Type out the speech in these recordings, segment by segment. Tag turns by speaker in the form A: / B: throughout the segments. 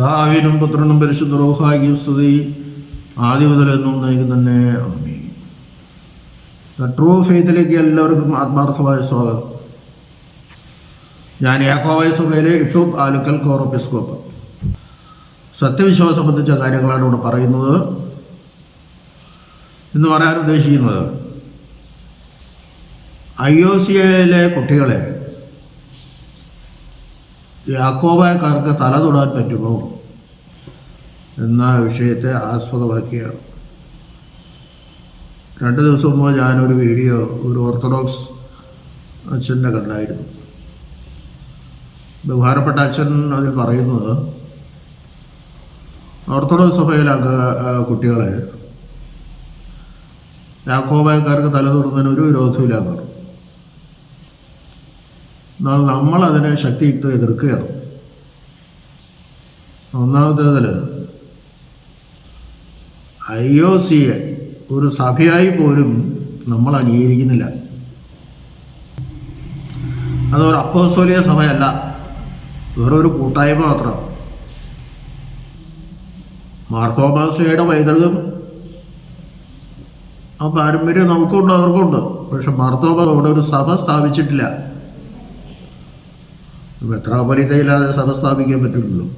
A: പിതാവിനും പുത്രനും പരിശുദ്ധ റോഹായും സ്തുതി. ആദ്യ മുതൽ എന്നും തന്നെ. അമ്മി ട്രൂ ഫെയ്ത്തിലേക്ക് എല്ലാവർക്കും ആത്മാർത്ഥമായ സ്വാഗതം. ഞാൻ യാക്കോവായ സഭയിലെ ഇട്ടു ആലുക്കൽ കോറോപ്പിസ്കോപ്പ്. സത്യവിശ്വാസം സംബന്ധിച്ച കാര്യങ്ങളാണ് ഇവിടെ പറയുന്നത്. എന്ന് പറയാൻ ഉദ്ദേശിക്കുന്നത് ഐ ഒ സി എയിലെ കുട്ടികളെ യാക്കോബായക്കാർക്ക് തല തൊടാൻ പറ്റുമോ? എന്ന വിഷയത്തെ ആസ്പദമാക്കിയാണ്. രണ്ട് ദിവസം മുമ്പ് ഞാനൊരു വീഡിയോ ഒരു ഓർത്തഡോക്സ് അച്ഛന്റെ കണ്ടായിരുന്നു. ബഹുമാനപ്പെട്ട അച്ഛൻ അതിൽ പറയുന്നത് ഓർത്തഡോക്സ് സഭയിലെ കുട്ടികളെ യാക്കോബായക്കാർക്ക് തലതുറന്നതിന് ഒരു വിരോധമില്ല എന്നാണ് എന്നാൽ നമ്മളതിനെ ശക്തിയുക്തം എതിർക്കുകയാണ്. ഒന്നാമത്തേതിൽ ഐ ഒ സി എ ഒരു സഭയായി പോലും നമ്മൾ അംഗീകരിക്കുന്നില്ല. അതൊരു അപ്പോസ്തോലിക സഭയല്ല. വേറൊരു കൂട്ടായ്മ മാത്രം. മാർത്തോമാശ്രീയുടെ പൈതൃകം. ആ പാരമ്പര്യം നമുക്കുണ്ട് അവർക്കുണ്ട്. പക്ഷെ മാർത്തോമ അവിടെ ഒരു സഭ സ്ഥാപിച്ചിട്ടില്ല. എത്ര മെത്രാപൊലിത്തയില്ലാതെ സഭ സ്ഥാപിക്കാൻ പറ്റുള്ളൂ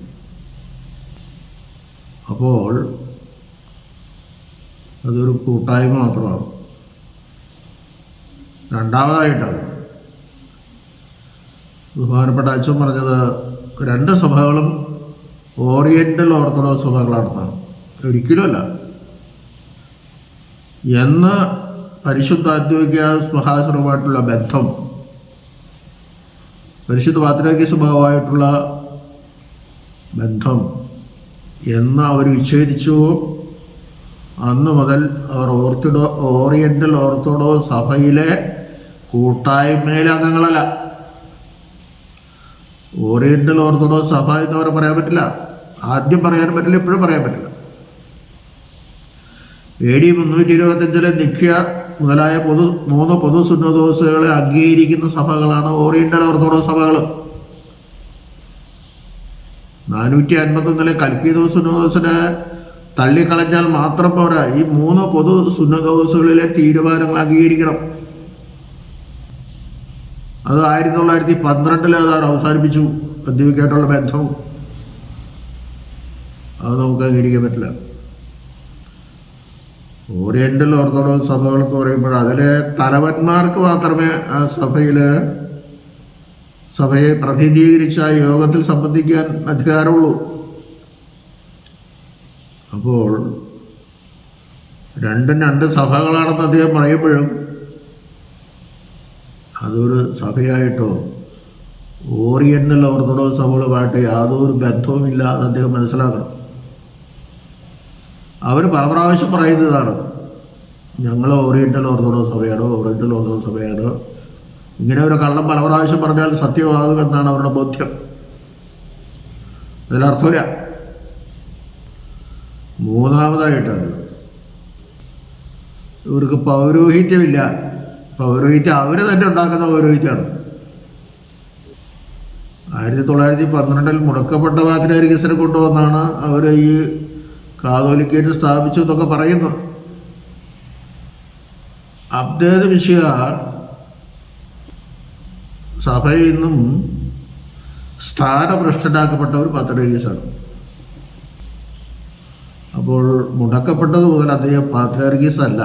A: അപ്പോൾ അതൊരു കൂട്ടായ്മ മാത്രമാണ്. രണ്ടാമതായിട്ടാണ്. ബഹുമാനപ്പെട്ട അച്ഛൻ പറഞ്ഞത് രണ്ട് സഭകളും ഓറിയന്റൽ ഓർത്തഡോക്സ് സഭകളാണെന്നാണ്. ഒരിക്കലുമല്ല. എന്ന് പരിശുദ്ധാത്മിക മഹാസുരമായിട്ടുള്ള ബന്ധം പരിശുദ്ധ പാത്രാക്കി സ്വഭാവമായിട്ടുള്ള ബന്ധം എന്ന് അവർ വിച്ഛേദിച്ചു. അന്ന് മുതൽ അവർ ഓർത്തിഡോ ഓറിയന്റൽ ഓർത്തഡോക്സ് സഭയിലെ കൂട്ടായ്മയിലെ അംഗങ്ങളല്ല ഓറിയന്റൽ ഓർത്തഡോക്സ് സഭ എന്ന് അവരെ പറയാൻ പറ്റില്ല. ആദ്യം പറയാൻ പറ്റില്ല ഇപ്പോഴും പറയാൻ പറ്റില്ല. എ ഡി മുന്നൂറ്റി ഇരുപത്തഞ്ചിലെ നിഖ്യ മുതലായ പൊതു മൂന്ന് പൊതു സുന്നദോസുകളെ അംഗീകരിക്കുന്ന സഭകളാണ് ഓറിയന്റൽ ഓർത്തഡോക്സ് സഭകൾ നാനൂറ്റി അൻപത്തൊന്നിലെ കൽക്കിദോ സുന്നദോസിനെ തള്ളിക്കളഞ്ഞാൽ മാത്രം പോരാ. ഈ മൂന്ന് പൊതു സുന്നകൗസുകളിലെ തീരുമാനങ്ങൾ അംഗീകരിക്കണം. അത് ആയിരത്തി തൊള്ളായിരത്തി പന്ത്രണ്ടിൽ അതാണ് അവസാനിപ്പിച്ചു. അദ്വൈക്കായിട്ടുള്ള ബന്ധവും. അത് നമുക്ക് അംഗീകരിക്കാൻ പറ്റില്ല. ഓറിയന്റൽ ഓർത്തഡോക്സ് എന്ന് പറയുമ്പോൾ അതിലെ തലവന്മാർക്ക് മാത്രമേ ആ സഭയിൽ സഭയെ പ്രതിനിധീകരിച്ച യോഗത്തിൽ സംബന്ധിക്കാൻ അധികാരമുള്ളൂ. അപ്പോൾ രണ്ടും രണ്ട് സഭകളാണെന്ന് അദ്ദേഹം പറയുമ്പോഴും അതൊരു സഭയായിട്ടോ ഓറിയന്റൽ ഓർത്തഡോക്സ് സഭകളുമായിട്ട് യാതൊരു ബന്ധവുമില്ലാതെ അദ്ദേഹം മനസ്സിലാക്കണം. അവർ പല പ്രാവശ്യം പറയുന്നതാണ് ഞങ്ങൾ ഓറിയന്റൽ ഓർത്തഡോക്സ് സഭയാണോ ഓറിയന്റൽ ഓർത്തഡോക്സ് സഭയാണോ? ഇങ്ങനെ ഒരു കള്ളം പല പ്രാവശ്യം പറഞ്ഞാൽ സത്യമാകുമെന്നാണ് അവരുടെ ബോധ്യം. അതിലർത്ഥമില്ല. മൂന്നാമതായിട്ട് ഇവർക്ക് പൗരോഹിത്യമില്ല. പൗരോഹിത്യം അവർ തന്നെ ഉണ്ടാക്കുന്ന പൗരോഹിത്യമാണ് ആയിരത്തി തൊള്ളായിരത്തി പന്ത്രണ്ടിൽ മുടക്കപ്പെട്ട പാത്രാരികസിനെ കൊണ്ടുവന്നാണ് അവർ ഈ കാതോലിക്കേറ്റ് സ്ഥാപിച്ചു എന്നൊക്കെ പറയുന്നു. അബ്ദേദ് വിഷയ സഭയിൽ നിന്നും സ്ഥാനഭ്രഷ്ടനാക്കപ്പെട്ട ഒരു പത്രാരികസാണ് അപ്പോൾ മുടക്കപ്പെട്ടത് മുതൽ അദ്ദേഹം പാത്രാർഗീസ് അല്ല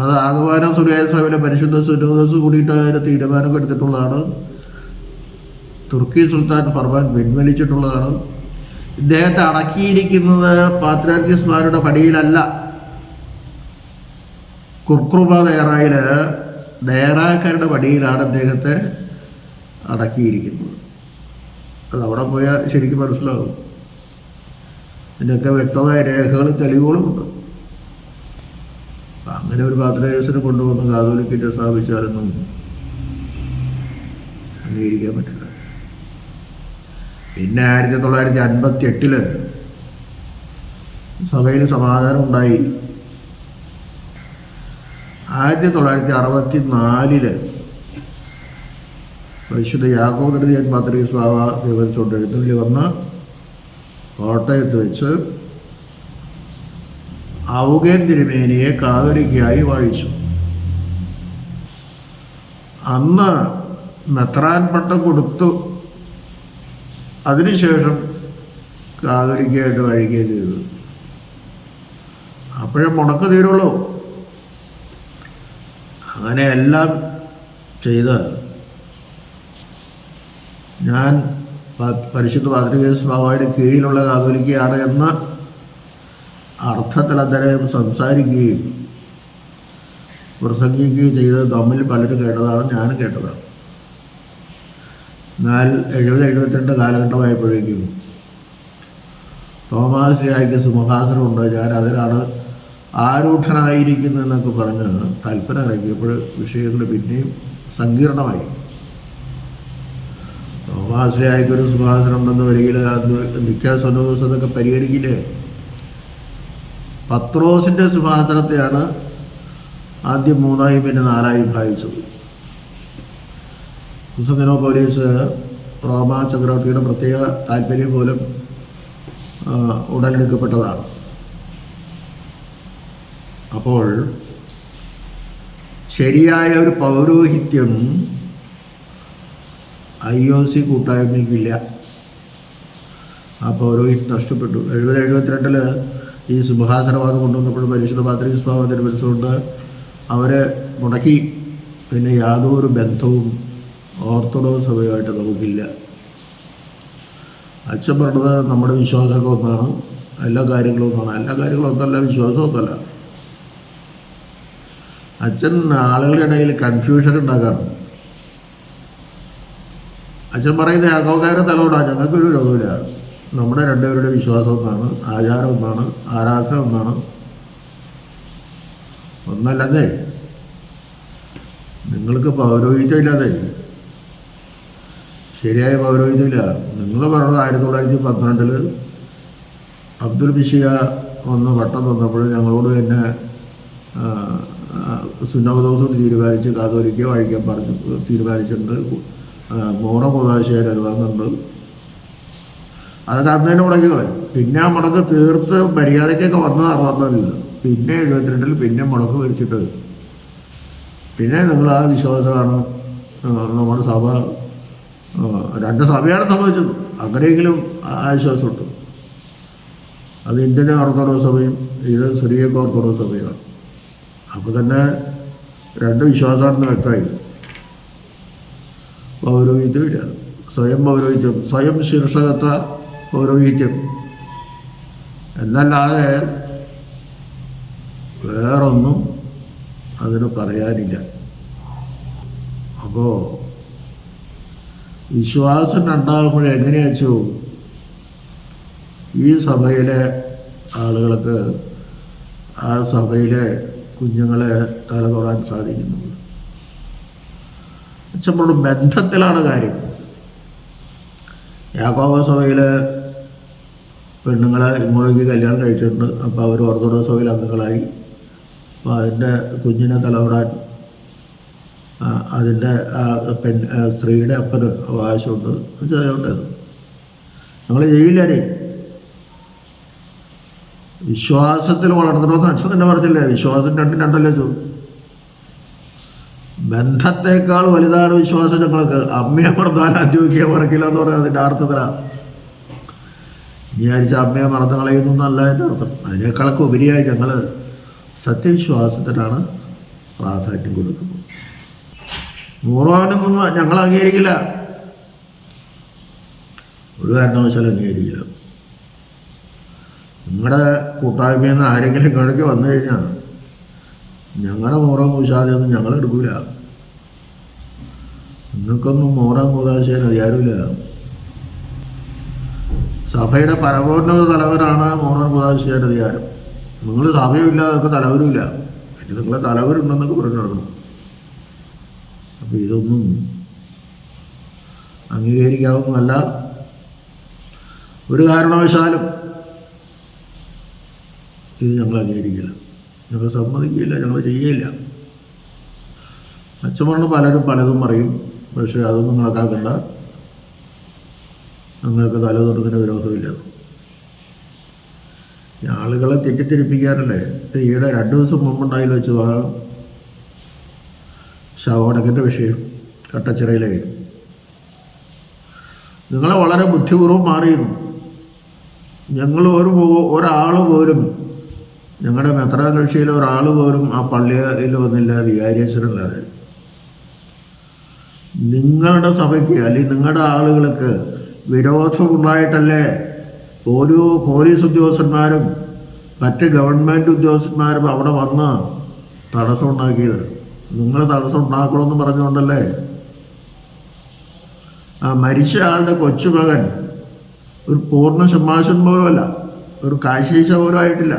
A: അത് ആഗമാനം സുറിയായ സഭയിലെ പരിശുദ്ധ സുനോദസ് കൂടിയിട്ട് അതിന് തീരുമാനം എടുത്തിട്ടുള്ളതാണ്. തുർക്കി സുൽത്താൻ ഫർമാൻ പിൻവലിച്ചിട്ടുള്ളതാണ്. ഇദ്ദേഹത്തെ അടക്കിയിരിക്കുന്നത് പാത്രാർഗീസ്മാരുടെ പടിയിലല്ല. കുർക്കുറുമ ദേറായിൽ നേറാക്കാരുടെ പടിയിലാണ് അദ്ദേഹത്തെ അടക്കിയിരിക്കുന്നത്. അത് അവിടെ പോയാൽ ശരിക്കും മനസ്സിലാവും. ഇതിന്റെയൊക്കെ വ്യക്തമായ രേഖകളും തെളിവുകളും ഉണ്ട്. അങ്ങനെ ഒരു പാത്രായസിനെ കൊണ്ടുവന്ന് കാതോലിക്കിറ്റ് സ്ഥാപിച്ചാലൊന്നും അംഗീകരിക്കാൻ പറ്റില്ല. പിന്നെ ആയിരത്തി തൊള്ളായിരത്തി അൻപത്തി എട്ടിൽ സഭയിൽ സമാധാനം ഉണ്ടായി. ആയിരത്തി തൊള്ളായിരത്തി അറുപത്തി നാലിൽ പരിശുദ്ധ യാഗോദരതിയൻ പാത്രീ സ്വാവ ദിവസിച്ചുകൊണ്ട് എഴുന്നള്ളി വന്ന് കോട്ടയത്ത് വെച്ച് ഔകേൻ തിരുമേനിയെ കാതലിക്കായി വാഴിച്ചു. അന്ന് മെത്രാൻ പട്ടം കൊടുത്തു. അതിനുശേഷം കാതലിക്കായിട്ട് കഴിയുകയും ചെയ്തു. അപ്പോഴേ മുടക്ക് തീരുള്ളൂ. അങ്ങനെയെല്ലാം ചെയ്ത് ഞാൻ പരിശുദ്ധ പാത്രിക ബാബായുടെ കീഴിലുള്ള കാതോലിക്കയാണ് എന്ന അർത്ഥത്തിൽ അദ്ദേഹം സംസാരിക്കുകയും പ്രസംഗിക്കുകയും ചെയ്തത് തമ്മിൽ പലരും കേട്ടതാണ് ഞാനും കേട്ടതാണ്. എന്നാൽ എഴുപത് എഴുപത്തിരണ്ട് കാലഘട്ടമായപ്പോഴേക്കും തോമാശ്രീയായിക്ക് സിംഹാസനമുണ്ട്. ഞാൻ അതിലാണ് ആരൂഢനായിരിക്കുന്നതെന്നൊക്കെ പറഞ്ഞ് കൽപ്പന ഇറക്കിയപ്പോൾ വിഷയങ്ങൾ പിന്നെയും സങ്കീർണമായി. സിംഹാസനം ഉണ്ടെന്ന് വരികിൽ നിൽക്കാൻ സ്വന്തം എന്നൊക്കെ പരിഗണിക്കില്ലേ? പത്രോസിന്റെ സുഭാസനത്തെയാണ് ആദ്യം മൂന്നായും പിന്നെ നാലായി ഭാവിച്ചത് കുസദിനോ പോലീസ് റോമ പ്രത്യേക താല്പര്യം മൂലം ഉടലെടുക്കപ്പെട്ടതാണ്. അപ്പോൾ ശരിയായ ഒരു പൗരോഹിത്യം ഐ ഒ സി കൂട്ടായ്മയ്ക്കില്ല. ആ പൗരോഹിത്യം നഷ്ടപ്പെട്ടു. എഴുപത് എഴുപത്തിരണ്ടിൽ ഈ സിംഹാസനവാദം കൊണ്ടുവന്നപ്പോൾ പരിശുദ്ധ പാത്രി സ്വാമത്തിന് തിരുവനന്തപുരത്തുകൊണ്ട് അവരെ മുടക്കി. പിന്നെ യാതൊരു ബന്ധവും ഓർത്തഡോക്സ് സഭയുമായിട്ട് നമുക്കില്ല. അച്ഛൻ പറഞ്ഞത് നമ്മുടെ വിശ്വാസമൊക്കെ ഒന്നാണ്. എല്ലാ കാര്യങ്ങളും ഒന്നാണ്. എല്ലാ കാര്യങ്ങളും ഒന്നല്ല വിശ്വാസം ഒന്നല്ല. അച്ഛൻ ആളുകളുടെ ഇടയിൽ കൺഫ്യൂഷൻ ഉണ്ടാക്കാണ് അച്ഛൻ പറയുന്ന യാഗോകാരെ തലോടാ ഞങ്ങൾക്കൊരു രോഗമില്ല. നമ്മുടെ രണ്ടുപേരുടെ വിശ്വാസം ഒന്നാണ് ആചാരം ഒന്നാണ് ആരാധന ഒന്നാണ്. ഒന്നല്ലേ നിങ്ങൾക്ക് പൗരോഹിത്യം ഇല്ലാതെ ശരിയായ പൗരോഹിത്യമില്ല. നിങ്ങൾ പറഞ്ഞത് ആയിരത്തി തൊള്ളായിരത്തി പന്ത്രണ്ടിൽ അബ്ദുൽ ബിഷിയ ഒന്ന് വട്ടം തന്നപ്പോൾ ഞങ്ങളോട് തന്നെ സുന്നവദോസം തീരുമാനിച്ച് കാതോലിക്കോ വഴിക്കാൻ പറഞ്ഞു തീരുമാനിച്ചിട്ടുണ്ട്. മോറ പൊതാശയ അനുവാദമുണ്ട് അതൊക്കെ അന്ന് തന്നെ മുടക്കി കളയും പിന്നെ ആ മുടക്ക് തീർത്ത് മര്യാദയ്ക്കൊക്കെ വന്നതാണ് വന്നതില്ല പിന്നെ എഴുപത്തിരണ്ടിൽ പിന്നെ മുടക്ക് മേടിച്ചിട്ട് പിന്നെ നിങ്ങൾ ആ വിശ്വാസമാണ് നമ്മുടെ സഭ രണ്ട് സഭയാണ് സംഭവിച്ചത് അങ്ങനെയെങ്കിലും ആ വിശ്വാസമുണ്ട് അത് ഇന്ത്യൻ ഓർത്തഡോക്സ് സഭയും ഇത് സിറിയക്ക് ഓർത്തഡോക്സ് സഭയാണ് അപ്പോൾ തന്നെ രണ്ട് വിശ്വാസമാണെന്ന് വ്യക്തമായി പൗരോഹിത്യമില്ല സ്വയം പൗരോഹിത്യം സ്വയം ശീർഷകത്വ പൗരോഹിത്യം. എന്നല്ലാതെ വേറൊന്നും അതിന് പറയാനില്ല. അപ്പോൾ വിശ്വാസം ഉണ്ടാകുമ്പോൾ എങ്ങനെയാച്ചു ഈ സഭയിലെ ആളുകൾക്ക് ആ സഭയിലെ കുഞ്ഞുങ്ങളെ തലതൊടാൻ സാധിക്കുന്നു നമ്മുടെ ബന്ധത്തിലാണ് കാര്യം. യാക്കോബ സഭയിലെ പെണ്ണുങ്ങളെ ഇങ്ങോട്ടേക്ക് കല്യാണം കഴിച്ചിട്ടുണ്ട്. അപ്പോൾ അവർ ഓർത്തഡോക്സ് സഭയിൽ അംഗങ്ങളായി. അപ്പോൾ അതിന്റെ കുഞ്ഞിനെ തലവിടാൻ അതിന്റെ പെൺ സ്ത്രീയുടെ അപ്പന് അവകാശമുണ്ട്. ചെയ്തുകൊണ്ടത് ഞങ്ങൾ ചെയ്യില്ലേ വിശ്വാസത്തിൽ വളർത്തണമെന്ന് അച്ഛൻ തന്നെ പറഞ്ഞില്ലേ? വിശ്വാസം രണ്ടും രണ്ടല്ലേ ചോ ബന്ധത്തേക്കാൾ വലുതാണ് വിശ്വാസം ഞങ്ങൾക്ക്. അമ്മയെ മറന്നാൽ അനുഭവിക്കാൻ മറക്കില്ല എന്ന് പറയാം അതിന്റെ അർത്ഥത്തിലാണ് വിചാരിച്ച അമ്മയെ മറന്നു കളയുന്നു എന്നല്ല എന്റെ അർത്ഥം. അതിനേക്കാളൊക്കെ ഉപരിയായി ഞങ്ങൾ സത്യവിശ്വാസത്തിനാണ് പ്രാധാന്യം കൊടുക്കുന്നത്. നൂറാനൊന്നും ഞങ്ങൾ അംഗീകരിക്കില്ല. ഒരു കാരണവശാലും അംഗീകരിക്കില്ല. നിങ്ങളുടെ കൂട്ടായ്മയിൽ നിന്ന് ആരെങ്കിലും ഇങ്ങോട്ടേക്ക് വന്നു കഴിഞ്ഞാൽ ഞങ്ങളുടെ മൂറോ കൂശാതെയൊന്നും ഞങ്ങൾ എടുക്കൂല. നിങ്ങൾക്കൊന്നും മോറാൻ കൂതാശയാൻ അധികാരമില്ല സഭയുടെ പരമോന്നത തലവനാണ് മോറാൻ കൂതാശയാൻ അധികാരം നിങ്ങൾ സഭയുമില്ല അതൊക്കെ തലവരുമില്ല. പിന്നെ നിങ്ങളെ തലവരുണ്ടെന്നൊക്കെ പറഞ്ഞു നടക്കണം അപ്പോൾ ഇതൊന്നും അംഗീകരിക്കാവുന്നതല്ല. ഒരു കാരണവശാലും ഇത് ഞങ്ങൾ അംഗീകരിക്കില്ല. ഞങ്ങൾ സമ്മതിക്കില്ല ഞങ്ങൾ ചെയ്യില്ല അച്ഛൻ പലരും പലതും പറയും. പക്ഷേ അതൊന്നും കണക്കാക്കണ്ട. നിങ്ങൾക്ക് തലതൊട്ടത്തിന് വിരോധമില്ല. ആളുകളെ തെറ്റിദ്ധരിപ്പിക്കാനല്ലേ ഈയിടെ രണ്ട് ദിവസം മുമ്പുണ്ടായി വെച്ചു ആ ശവടക്കിന്റെ വിഷയം കട്ടച്ചിറയിലെ നിങ്ങളെ വളരെ ബുദ്ധിപൂർവം മാറിയിരുന്നു. ഞങ്ങൾ ഒരു ഒരാൾ പോലും ഞങ്ങളുടെ മെത്രാകക്ഷിയിലെ ഒരാൾ പോലും ആ പള്ളിയിൽ വന്നില്ല വികാരിയച്ഛനല്ലാതെ നിങ്ങളുടെ സഭയ്ക്ക് അല്ലെങ്കിൽ നിങ്ങളുടെ ആളുകൾക്ക് വിരോധമുണ്ടായിട്ടല്ലേ? ഓരോ പോലീസ് ഉദ്യോഗസ്ഥന്മാരും മറ്റ് ഗവൺമെന്റ് ഉദ്യോഗസ്ഥന്മാരും അവിടെ വന്ന് തടസ്സം ഉണ്ടാക്കിയത്. നിങ്ങൾ തടസ്സം ഉണ്ടാക്കണമെന്ന് പറഞ്ഞുകൊണ്ടല്ലേ? ആ മരിച്ച ആളുടെ കൊച്ചുമകൻ ഒരു പൂർണ ശമാശൻ പോലുമല്ല ഒരു കാശീശ പോലും ആയിട്ടില്ല.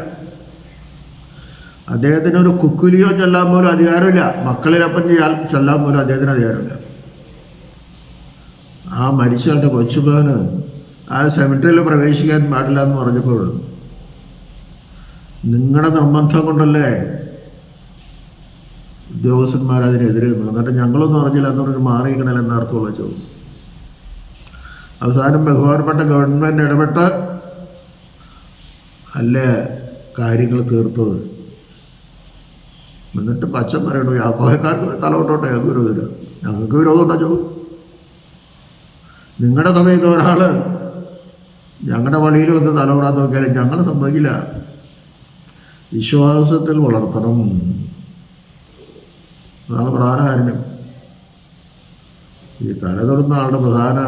A: അദ്ദേഹത്തിന് ഒരു കുക്കുലിയോ ചെല്ലാൻ പോലും അധികാരമില്ല. മക്കളിലപ്പം ചെല്ലാൻ പോലും അദ്ദേഹത്തിന് അധികാരമില്ല. ആ മരിച്ചവന്റെ കൊച്ചുമകന് ആ സെമിട്രിയിൽ പ്രവേശിക്കാൻ പാടില്ല എന്ന് പറഞ്ഞപ്പോൾ നിങ്ങളുടെ നിർബന്ധം കൊണ്ടല്ലേ ഉദ്യോഗസ്ഥന്മാർ അതിനെതിരെ എന്നിട്ട് ഞങ്ങളൊന്നും അറിഞ്ഞില്ല എന്ന് പറഞ്ഞ് മാറിയിരിക്കണല്ലോ എന്നർത്ഥമുള്ള ചോദ്യം. അവസാനം ബഹുമാനപ്പെട്ട ഗവൺമെന്റ് ഇടപെട്ട് അല്ലേ കാര്യങ്ങൾ തീർത്തത്? എന്നിട്ട് പച്ച പറയണു യാക്കോഹക്കാർക്ക് തലവട്ടോട്ടെ ഞങ്ങൾക്ക് വിരോധം ഞങ്ങൾക്ക് വിരോധമുണ്ടോ ചോ നിങ്ങളുടെ സമയത്ത് ഒരാൾ ഞങ്ങളുടെ വഴിയിൽ വന്ന് തലവിടാൻ നോക്കിയാലും ഞങ്ങൾ സമ്മതിക്കില്ല. വിശ്വാസത്തിൽ വളർത്തണം. അതാണ് പ്രധാന കാര്യം. ഈ തലതൊടുന്ന ആളുടെ പ്രധാന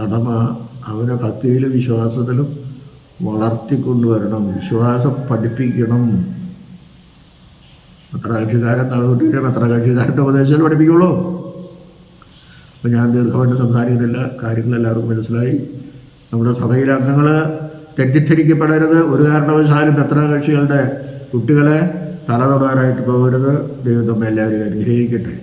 A: കടമ അവരെ കത്തിയിലും വിശ്വാസത്തിലും വളർത്തിക്കൊണ്ടുവരണം. വിശ്വാസം പഠിപ്പിക്കണം. എത്ര കക്ഷിക്കാരൻ തളവിട്ടിട്ട് എത്ര കക്ഷിക്കാരന്റെ ഉപദേശം പഠിപ്പിക്കുള്ളൂ. അപ്പം ഞാൻ ദീർഘമായിട്ട് സംസാരിക്കുന്നില്ല. കാര്യങ്ങൾ എല്ലാവർക്കും മനസ്സിലായി. നമ്മുടെ സഭയിലെ അംഗങ്ങൾ തെറ്റിദ്ധരിക്കപ്പെടരുത്. ഒരു കാരണവശാലും എത്ര കക്ഷികളുടെ കുട്ടികളെ തലതൊടാനായിട്ട് പോകരുത്. ദൈവം എല്ലാവരും അനുഗ്രഹിക്കട്ടെ.